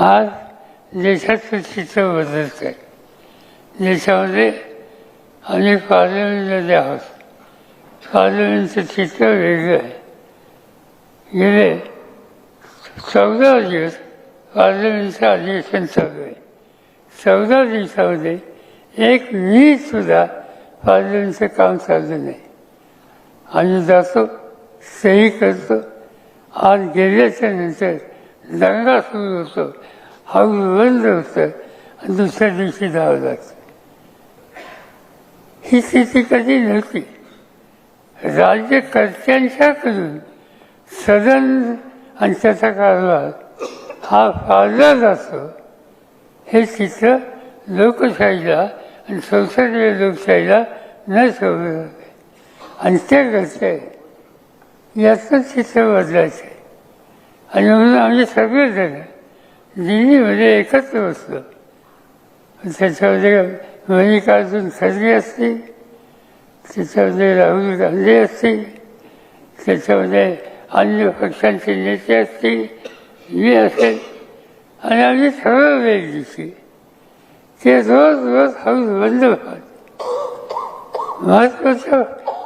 आज देशाचं चित्र बदलत आहे देशामध्ये अनेक पार्लमेंटमध्ये आहोत. पार्लमेंटचं चित्र वेगळं आहे. गेले चौदा दिवस पार्लमेंटचं अधिवेशन चालू आहे. चौदा दिवसामध्ये एक वीजसुद्धा पार्लमेंटचं काम चाललं नाही. आम्ही जातो सही करतो. आज गेल्याच्यानंतर दंगा सुरू होतो हा बंद होतं आणि दुसऱ्या दिवशी जावं लागतं ही स्थिती कधी नव्हती. राज्यकर्त्यांच्याकडून सदन आणि त्याचा कारभार हा फाळला जातो हे चित्र लोकशाहीला आणि संसदीय लोकशाहीला न सोडलं जाते आणि ते करते याचं चित्र बदलायचं आहे. आणि म्हणून आम्ही सगळेजण दिल्लीमध्ये म्हणजे एकत्र बसलो. त्याच्यामध्ये मल्लिकार्जुन खरगे असतील त्याच्यामध्ये राहुल गांधी असतील त्याच्यामध्ये अन्य पक्षांचे नेते असतील मी असेल आणि आम्ही ठरवलं वेळ दिवशी ते रोज रोज हाऊस बंद व्हावं प्रश्न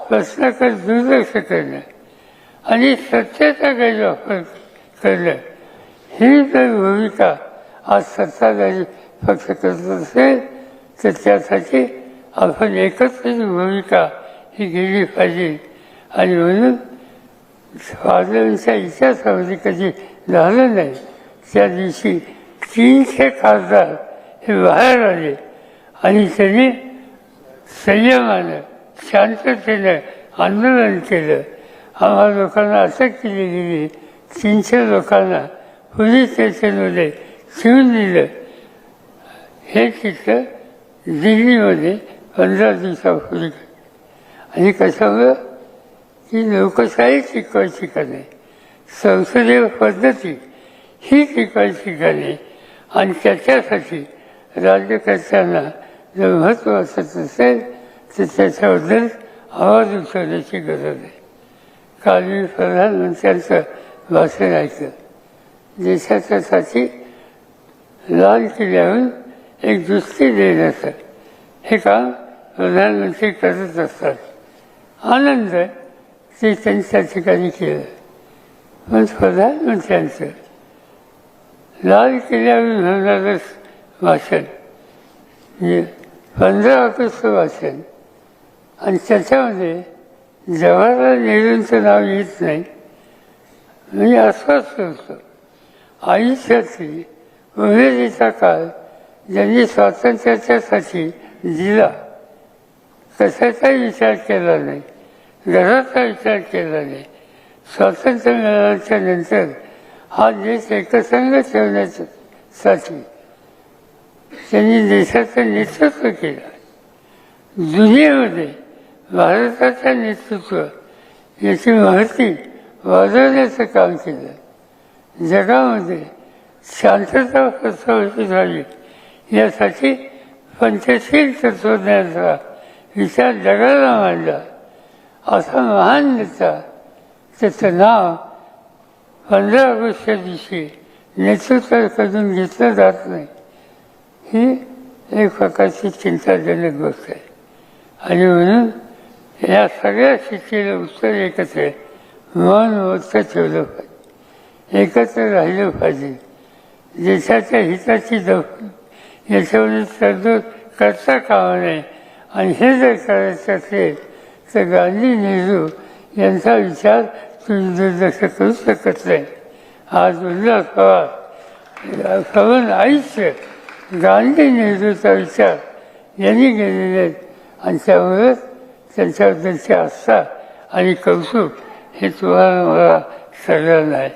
प्रश्नाकडे दुर्लक्ष करणं. आणि सत्तेचा गैरवापर करणं ही जर भूमिका आज सत्ताधारी पक्ष करत असेल तर त्यासाठी आपण एकत्रित भूमिका ही घेतली पाहिजे. आणि म्हणून स्वातंत्र्याच्या इतिहासामध्ये कधी झालं नाही त्या दिवशी तीनशे खासदार हे बाहेर आले. आणि त्यांनी संयमानं शांततेनं आंदोलन केलं. आम्हा लोकांना अटक केली गेली तीनशे लोकांना पोलीस स्टेशनमध्ये शिवून दिलं. हे चित्र दिल्लीमध्ये पंधरा दिवसापूर्वी आणि कशामुळं की लोकशाही टिकवायची ठिकाणे संसदीय पद्धती ही टिकवायची ठिकाणे आणि त्याच्यासाठी राज्यकर्त्यांना जर महत्त्व असत असेल तर त्याच्याबद्दल आवाज उठवण्याची गरज आहे. काल मी प्रधानमंत्र्यांचं भाषण देशाच्यासाठी लाल किल्ल्याहून एक दृष्टी देण्याचं हे काम प्रधानमंत्री करत असतात. आनंद ते त्यांनी त्या ठिकाणी केलं. पण प्रधानमंत्र्यांचं लाल किल्ल्यावरून होणारं भाषण म्हणजे पंधरा ऑगस्ट भाषण आणि त्याच्यामध्ये जवाहरलाल नेहरूंचं नाव येत नाही. म्हणजे असंच होतं. आयुष्याची उमेदीचा काळ ज्यांनी स्वातंत्र्याच्यासाठी दिला कशाचाही विचार केला नाही घराचा विचार केला नाही. स्वातंत्र्य मिळाल्याच्या नंतर हा देश एकसंघ ठेवण्यासाठी त्यांनी देशाचं नेतृत्व केलं. दुनियेमध्ये भारताचं नेतृत्व याची माहिती वाजवण्याचं काम केलं. जगामध्ये शांतता प्रस्थापित झाली यासाठी पंचशील तत्वज्ञानाचा विचार जगाला मांडला. असा महान नेता त्याचं नाव पंधरा ऑगस्टच्या दिवशी नेतृत्व करून घेतलं जात नाही. ही एक प्रकारची चिंताजनक गोष्ट आहे. आणि म्हणून या सगळ्या शिक्षेला उत्तर एकच आहे. मन मोठं ठेवलं पाहिजे. एकत्र राहिलं पाहिजे. देशाच्या हिताची दखल याच्यामध्ये तरतूद करता कामा नये. आणि हे जर करायचं असेल तर गांधी नेहरू यांचा विचार तुम्ही दुर्लक्ष करू शकत नाही. आज उल्हास पवार कवन आयुष्य गांधी नेहरूचा विचार यांनी गेलेले आहेत आणि त्यामुळेच त्यांच्याबद्दलची आस्था आणि कौतुक हे तुम्हाला मला आहे